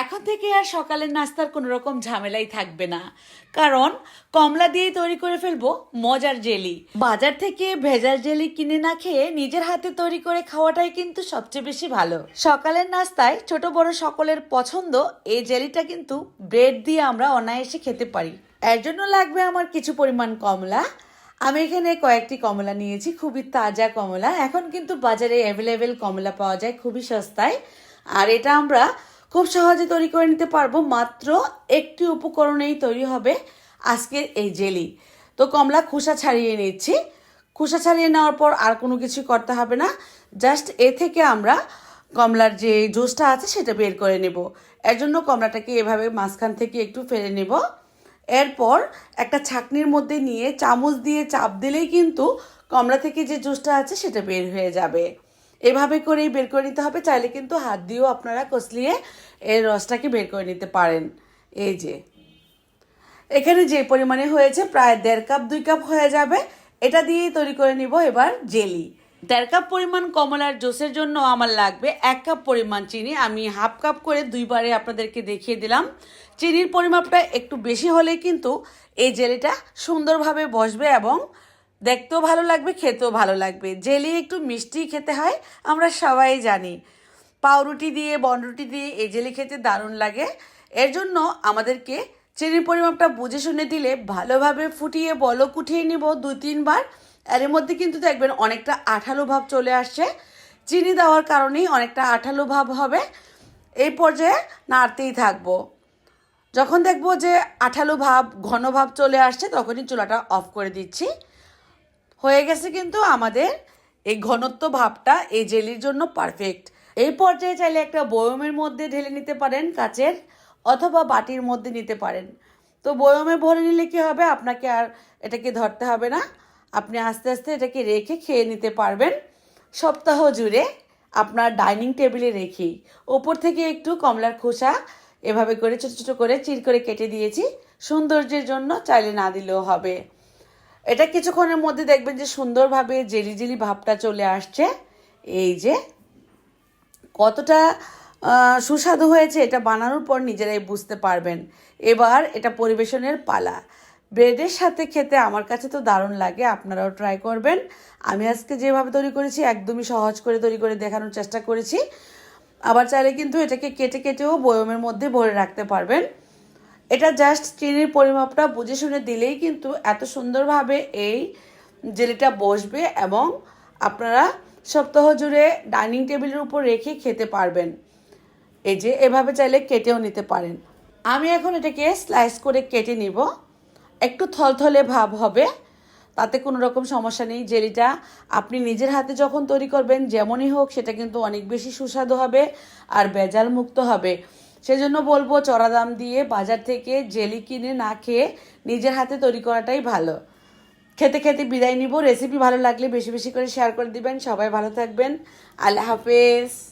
এখন থেকে আর সকালের নাস্তার কোনো রকম ঝামেলাই থাকবে না। কারণ কমলা দিয়েই তৈরি করে ফেলব মজার জেলি। বাজার থেকে ভেজাল জেলি কিনে না খেয়ে নিজের হাতে তৈরি করে খাওয়াটাই কিন্তু সবচেয়ে বেশি ভালো। সকালের নাস্তায় ছোট বড় সকলের পছন্দ, এই জেলিটা কিন্তু ব্রেড দিয়ে আমরা অনায়াসে খেতে পারি। এর জন্য লাগবে আমার কিছু পরিমাণ কমলা। আমি এখানে কয়েকটি কমলা নিয়েছি, খুবই তাজা কমলা। এখন কিন্তু বাজারে অ্যাভেলেবেল কমলা পাওয়া যায়, খুবই সস্তায়। আর এটা আমরা খুব সহজে তৈরি করে নিতে পারব। মাত্র একটি উপকরণেই তৈরি হবে আজকের এই জেলি। তো কমলা খোসা ছাড়িয়ে নিচ্ছি। খোসা ছাড়িয়ে নেওয়ার পর আর কোনো কিছু করতে হবে না। জাস্ট এ থেকে আমরা কমলার যে জুসটা আছে সেটা বের করে নেব। এর জন্য কমলাটাকে এভাবে মাঝখান থেকে একটু ফেলে নেব। এরপর একটা ছাকনির মধ্যে নিয়ে চামচ দিয়ে চাপ দিলেই কিন্তু কমলা থেকে যে জুসটা আছে সেটা বের হয়ে যাবে। এভাবে করেই বের করে নিতে হবে, চাইলে কিন্তু হাত দিয়েও আপনারা কষলিয়ে এর রসটাকে বের করে নিতে পারেন। এই যে। এখানে যে পরিমাণে হয়েছে প্রায় দেড় কাপ, দুই কাপ হয়ে যাবে। এটা দিয়েই তৈরি করে নিব এবার জেলি। দেড় কাপ পরিমাণ কমলার জুসের জন্য আমার লাগবে এক কাপ পরিমাণ চিনি। আমি হাফ কাপ করে দুইবারে আপনাদেরকে দেখিয়ে দিলাম। চিনির পরিমাপটা একটু বেশি হলে কিন্তু এই জেলিটা সুন্দরভাবে বসবে এবং দেখতেও ভালো লাগবে, খেতেও ভালো লাগবে। জেলি একটু মিষ্টি খেতে হয়, আমরা সবাই জানি। পাউরুটি দিয়ে, বনরুটি দিয়ে এই জেলি খেতে দারুণ লাগে। এর জন্য আমাদেরকে চিনির পরিমাপটা বুঝে শুনে দিলে ভালোভাবে ফুটিয়ে, বলক উঠিয়ে নিব দুই তিনবার এর মধ্যে কিন্তু দেখবেন অনেকটা আঠালো ভাব চলে আসছে। চিনি দেওয়ার কারণেই অনেকটা আঠালো ভাব হবে। এই পর্যায়ে নাড়তেই থাকব। যখন দেখব যে আঠালো ভাব, ঘন ভাব চলে আসছে, তখনই চুলাটা অফ করে দিচ্ছি। হয়ে গেছে কিন্তু আমাদের এই ঘনত্ব ভাবটা এই জেলির জন্য পারফেক্ট এই পর্যায়ে চাইলে একটা বয়মের মধ্যে ঢেলে নিতে পারেন কাচের অথবা বাটির মধ্যে নিতে পারেন। তো বয়মে ভরে নিলে কি হবে? আপনাকে আর এটাকে ধরতে হবে না। আপনি আস্তে আস্তে এটাকে রেখে খেয়ে নিতে পারবেন। সপ্তাহ জুড়ে আপনার ডাইনিং টেবিলে রেখেই। ওপর থেকে একটু কমলার খোসা এভাবে করে ছোটো ছোটো করে চির করে কেটে দিয়েছি। সৌন্দর্যের জন্য চাইলে না দিলেও হবে। এটা কিছুক্ষণের মধ্যে দেখবেন যে সুন্দরভাবে জেলি জেলি ভাবটা চলে আসছে। এই যে কতটা সুস্বাদু হয়েছে এটা বানানোর পর নিজেরাই বুঝতে পারবেন। এবার এটা পরিবেশনের পালা। ব্রেডের সাথে খেতে আমার কাছে তো দারুণ লাগে, আপনারাও ট্রাই করবেন। আমি আজকে যেভাবে তৈরি করেছি, একদমই সহজ করে তৈরি করে দেখানোর চেষ্টা করেছি। আবার চাইলে কিন্তু এটাকে কেটে কেটেও বয়মের মধ্যে ভরে রাখতে পারবেন। এটা জাস্ট চিনির পরিমাপটা বুঝে শুনে দিলেই কিন্তু এত সুন্দরভাবে এই জেলিটা বসবে এবং আপনারা সপ্তাহ জুড়ে ডাইনিং টেবিলের উপর রেখে খেতে পারবেন। এই যে, এভাবে চাইলে কেটেও নিতে পারেন। আমি এখন এটাকে স্লাইস করে কেটে নিব। একটু থলথলে ভাব হবে, তাতে কোনো রকম সমস্যা নেই। জেলিটা আপনি নিজের হাতে যখন তৈরি করবেন, যেমনই হোক, সেটা কিন্তু অনেক বেশি সুস্বাদু হবে আর বেজাল মুক্ত হবে। সেজন্য বলব চড়া দাম দিয়ে বাজার থেকে জেলি কিনে না খেয়ে নিজের হাতে তৈরি করাটাই ভালো। খেতে খেতে বিদায় নিব। রেসিপি ভালো লাগলে বেশি বেশি করে শেয়ার করে দিবেন। সবাই ভালো থাকবেন। আল্লাহ হাফেজ।